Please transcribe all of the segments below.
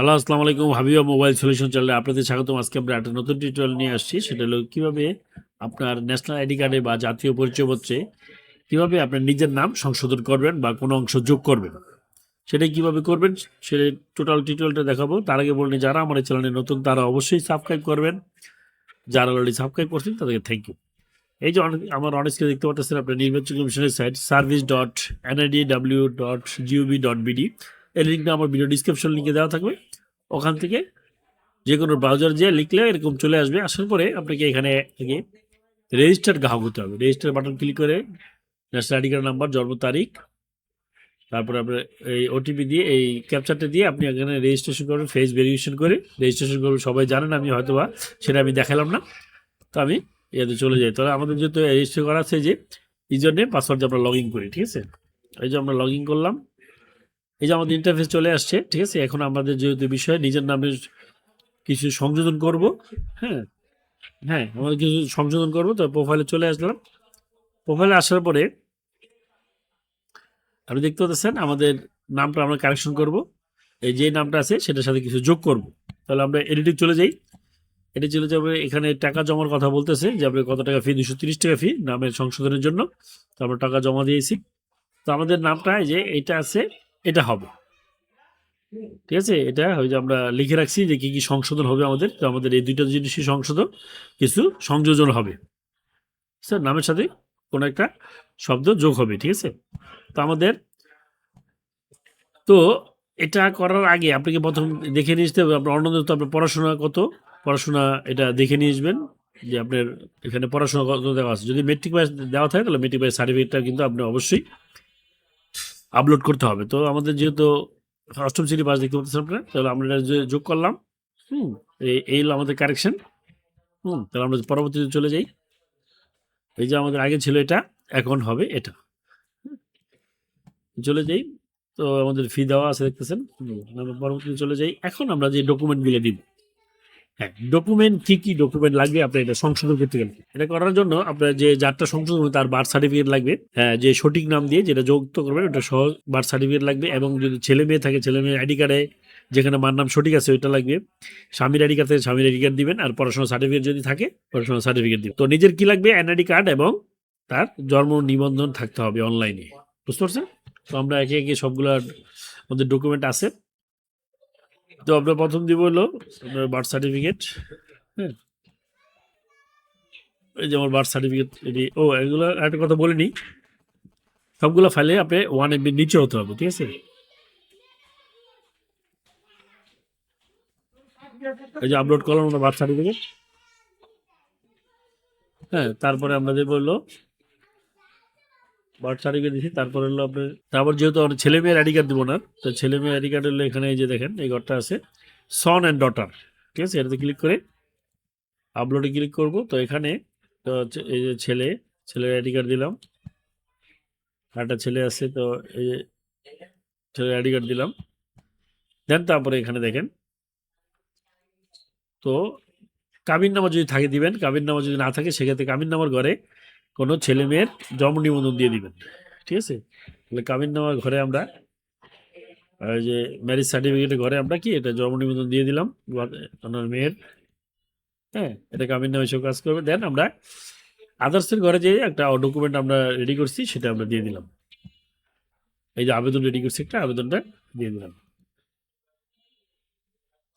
Hello, আসসালামু আলাইকুম। Habiba mobile solution চ্যানেলে আপনাদের স্বাগতম। আজকে আমরা একটা নতুন টিউটোরিয়াল নিয়ে আসছি। সেটা হলো কীভাবে আপনার ন্যাশনাল আইডি কার্ডে বা জাতীয় পরিচয়পত্রে কীভাবে আপনার নিজের নাম সংশোধন করবেন বা কোনো অংশ যোগ করবেন। সেটা কীভাবে করবেন সেটা টোটাল টিউটোরিয়ালটা দেখাবো। তার আগে বলনি যারা আমার চ্যানেলে নতুন, তারা অবশ্যই সাবস্ক্রাইব করবেন। যারা অলরেডি সাবস্ক্রাইব করছেন, তাদেরকে থ্যাংক ইউ এই যে অনেক আমার অনেককে দেখতে পাচ্ছেন আপনার নির্বাচন কমিশনের site service dot NID W dot GOV dot BD এই লিঙ্কটা আমার ভিডিও ডিসক্রিপশন লিঙ্কে দেওয়া থাকবে। ওখান থেকে যে কোনো ব্রাউজার যে লিখলে এরকম চলে আসবে। আসার পরে আপনাকে এখানে থেকে রেজিস্টার গ্রাহক হতে হবে। রেজিস্টার বাটন ক্লিক করে ন্যাশনাল আইডি কার্ড নাম্বার জন্ম তারিখ, তারপরে আপনার এই ওটিপি দিয়ে, এই ক্যাপচারটা দিয়ে আপনি এখানে রেজিস্ট্রেশন করবেন ফেস ভেরিফিকেশন করে রেজিস্ট্রেশন করবেন। সবাই জানেন আমি হয়তো বা সেটা আমি দেখালাম না। তো আমি ইয়াতে চলে যাই। তাহলে আমাদের যেহেতু রেজিস্টার করা আছে যে ইউজার নেম পাসওয়ার্ড আমরা লগ ইন করি, ঠিক আছে? এই যে আমরা লগ ইন করলাম। এই যে আমাদের ইন্টারফেস চলে আসছে, ঠিক আছে? এখন আমাদের যেহেতু বিষয়, নিজের নামে কিছু সংযোজন করব হ্যাঁ? হ্যাঁ আমাদের কিছু সংশোধন করব, তো প্রোফাইলে চলে আসলাম। প্রোফাইলে আসার পরে আপনি দেখতে পাচ্ছেন, আমাদের নামটা আমরা কারেকশন করব। এই যে নামটা আছে, সেটার সাথে কিছু যোগ করব। তাহলে আমরা এডিটিং চলে যাই। এটি চলে যাবে এখানে টাকা জমার কথা বলতেছে, যে আপনি কত টাকা ফি দুশো তিরিশ টাকা ফি নামের সংশোধনের জন্য। তো আমরা টাকা জমা দিয়েছি। তো আমাদের নামটা যে, এটা আছে এটা হবে। ঠিক আছে? এটা যে আমরা লিখে রাখছি যে কি কি সংশোধন হবে আমাদের। তো আমাদের এই দুইটা জিনিসই সংশোধন, কিছু সংযোজন হবে। স্যার, নামের সাথে কোনো একটা শব্দ যোগ হবে, ঠিক আছে? তো আমাদের, তো এটা করার আগে আপনাকে প্রথম দেখে নিয়ে আসতে হবে, আপনার অন্যদের তো আপনার পড়াশোনা কত? পড়াশোনা এটা দেখে নিয়ে আসবেন যে আপনার এখানে পড়াশোনা কত দেওয়া আছে। যদি মেট্রিক পাস দেওয়া থাকে তাহলে মেট্রিক পাস সার্টিফিকেটটা কিন্তু আপনি অবশ্যই আপলোড করতে হবে। তো আমাদের যেহেতু অষ্টম শ্রেণি পাস দেখতে পাচ্ছেন আপনারা, তাহলে আমরা এটা যোগ করলাম, হুম, এই- হলো আমাদের কারেকশন হুম, তাহলে আমরা পরবর্তীতে চলে যাই। এই যে আমাদের আগে ছিল এটা, এখন হবে এটা। চলে যাই, তো আমাদের ফি দেওয়া আছে দেখতেছেন আমরা পরবর্তীতে চলে যাই। এখন আমরা যে ডকুমেন্টগুলো দিব হ্যাঁ ডকুমেন্ট কি কি ডকুমেন্ট লাগবে? আপনার এটা সংশোধন করতে গেলে। এটা করার জন্য আপনার যে যারটা সংশোধন তার বার্থ সার্টিফিকেট লাগবে। হ্যাঁ যে সঠিক নাম দিয়ে যেটা যুক্ত করবেন, ওটা সহ বার্থ সার্টিফিকেট লাগবে এবং যদি ছেলে মেয়ে থাকে, ছেলে মেয়ে আইডি কার্ডে যেখানে মার নাম সঠিক আছে, ওইটা লাগবে। স্বামীর আইডি কার্ড থেকে স্বামীর আইডি কার্ড দিবেন আর পড়াশোনা সার্টিফিকেট যদি থাকে পড়াশোনা সার্টিফিকেট দিবেন। তো নিজের কি লাগবে? এনআইডি কার্ড এবং তার জন্ম নিবন্ধন থাকতে হবে অনলাইনে বুঝতে পারছেন? তো আমরা একে একে সবগুলোর আমাদের ডকুমেন্ট আছে। তো আমরা প্রথম দিব হলো আপনার বার্থ সার্টিফিকেট হ্যাঁ? এই যে আমার বার্থ সার্টিফিকেট এটি, ও, এগুলো একটা কথা বলে নিই। সবগুলো ফাইলে আপনি ওয়ান এমবির নিচে হতে হবে, ঠিক আছে? এই যে আপলোড করলাম বার্থ সার্টিফিকেট হ্যাঁ তারপরে আমরা যে বলল বার্থ সার্টিফিকেট দিচ্ছি তারপরে হলো আপনার, তারপর যেহেতু আমরা ছেলে মেয়ের আইডি কার্ড দেবো না, তো ছেলে মেয়ের আইডি কার্ড হলো এখানে এই যে দেখেন, এই ঘরটা আছে। সন অ্যান্ড ডটার ঠিক আছে? এটাতে ক্লিক করে আপলোডে ক্লিক করব। তো এখানে, তো এই যে ছেলে, ছেলের আইডি কার্ড দিলাম। একটা ছেলে আছে, তো এই যে ছেলের আইডি কার্ড দিলাম। দেন তারপরে এখানে দেখেন, তো কাবিন নামা যদি থাকে দিবেন, কাবিন নামা যদি না থাকে, সেক্ষেত্রে কাবিন নামার ঘরে কোনো ছেলে মেয়ের জন্ম নিবন্ধন দিয়ে দিবেন। ঠিক আছে? তাহলে কামিন নামার ঘরে আমরা যে ম্যারেজ সার্টিফিকেটের ঘরে আমরা কি, এটা জন্ম নিবন্ধন দিয়ে দিলাম ওনার মেয়ের। হ্যাঁ এটা কামিন নামে সব কাজ করবে। দেন আমরা আদার্সের ঘরে যে একটা ডকুমেন্ট আমরা রেডি করছি, সেটা আমরা দিয়ে দিলাম। এই যে আবেদন রেডি করছি একটা, আবেদনটা দিয়ে দিলাম।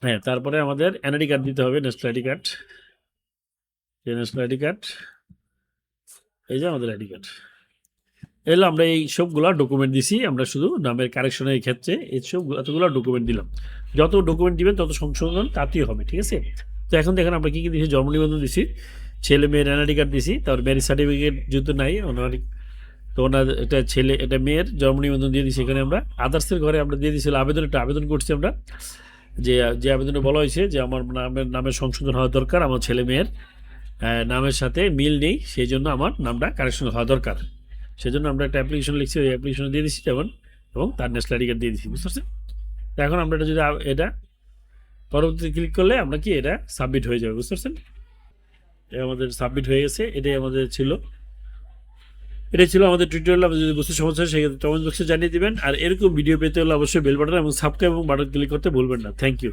হ্যাঁ তারপরে আমাদের এনআইডি কার্ড দিতে হবে national ID card national ID card এই যে আমাদের আইডি কার্ড এগুলো আমরা এই সবগুলো ডকুমেন্ট দিছি, আমরা শুধু নামের কারেকশনের ক্ষেত্রে এই সব এতগুলো ডকুমেন্ট দিলাম। যত ডকুমেন্ট দিবেন, তত সংশোধন তাতেই হবে, ঠিক আছে? তো এখন দেখেন আমরা কী কী দিছি, জন্ম নিবন্ধন দিছি, ছেলে মেয়ের এনআইডি কার্ড দিছি, তারপর ম্যারেজ সার্টিফিকেট যেহেতু নাই, ওনার তো ওনার এটা ছেলে এটা মেয়ের জন্ম নিবন্ধন দিয়ে দিছি এখানে আমরা। আদার্সের ঘরে আমরা দিয়ে দিয়েছিলাম আবেদন, একটা আবেদন করছি আমরা। যে যে আবেদনে বলা হয়েছে যে আমার নামের নামের সংশোধন হওয়া দরকার, আমার ছেলে মেয়ের। নামের সাথে মিল নেই সেই জন্য আমার নামটা কারেকশন হওয়া দরকার। সেজন্য আমরা একটা অ্যাপ্লিকেশন লিখছি, ওই অ্যাপ্লিকেশন দিয়ে দিচ্ছি যেমন, এবং তার ন্যাশনাল আইডি কার্ড দিয়ে দিচ্ছি বুঝতে পারছেন? এখন আমরা এটা যদি এটা পরবর্তীতে ক্লিক করলে আমরা কি এটা সাবমিট হয়ে যাবে, বুঝতে পারছেন? এটা আমাদের সাবমিট হয়ে গেছে, এটাই আমাদের ছিল। এটা ছিল আমাদের টিউটোরিয়াল আপনি যদি বুঝতে সমস্যা হয় সেক্ষেত্রে কমেন্ট বক্সে জানিয়ে দিবেন। আর এরকম ভিডিও পেতে হলে অবশ্যই বেল বাটন এবং সাবস্ক্রাইব এবং বাটন ক্লিক করতে ভুলবেন না। Thank you